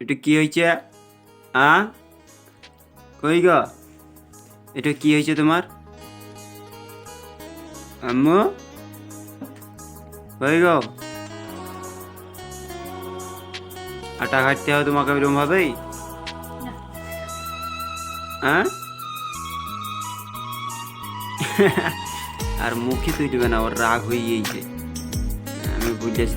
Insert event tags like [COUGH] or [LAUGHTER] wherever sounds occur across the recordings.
এটা কি হয়েছে? আ? কই গো? এটা কি হয়েছে তোমার? আম্মু? কই গো? আটা খাটতে হবে তোমাকে এরকম ভাবেই হ্যাঁ [LAUGHS] আর মুখে তুই দেবে না ওর রাগ হয়ে গিয়েছে। আমি বুঝেছি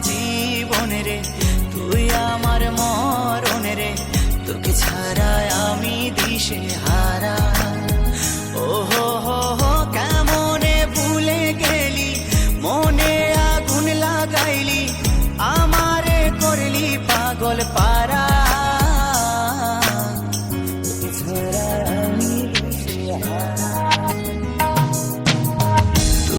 জীবনের রে তুই আমার মরণের রে তোকে ছাড়া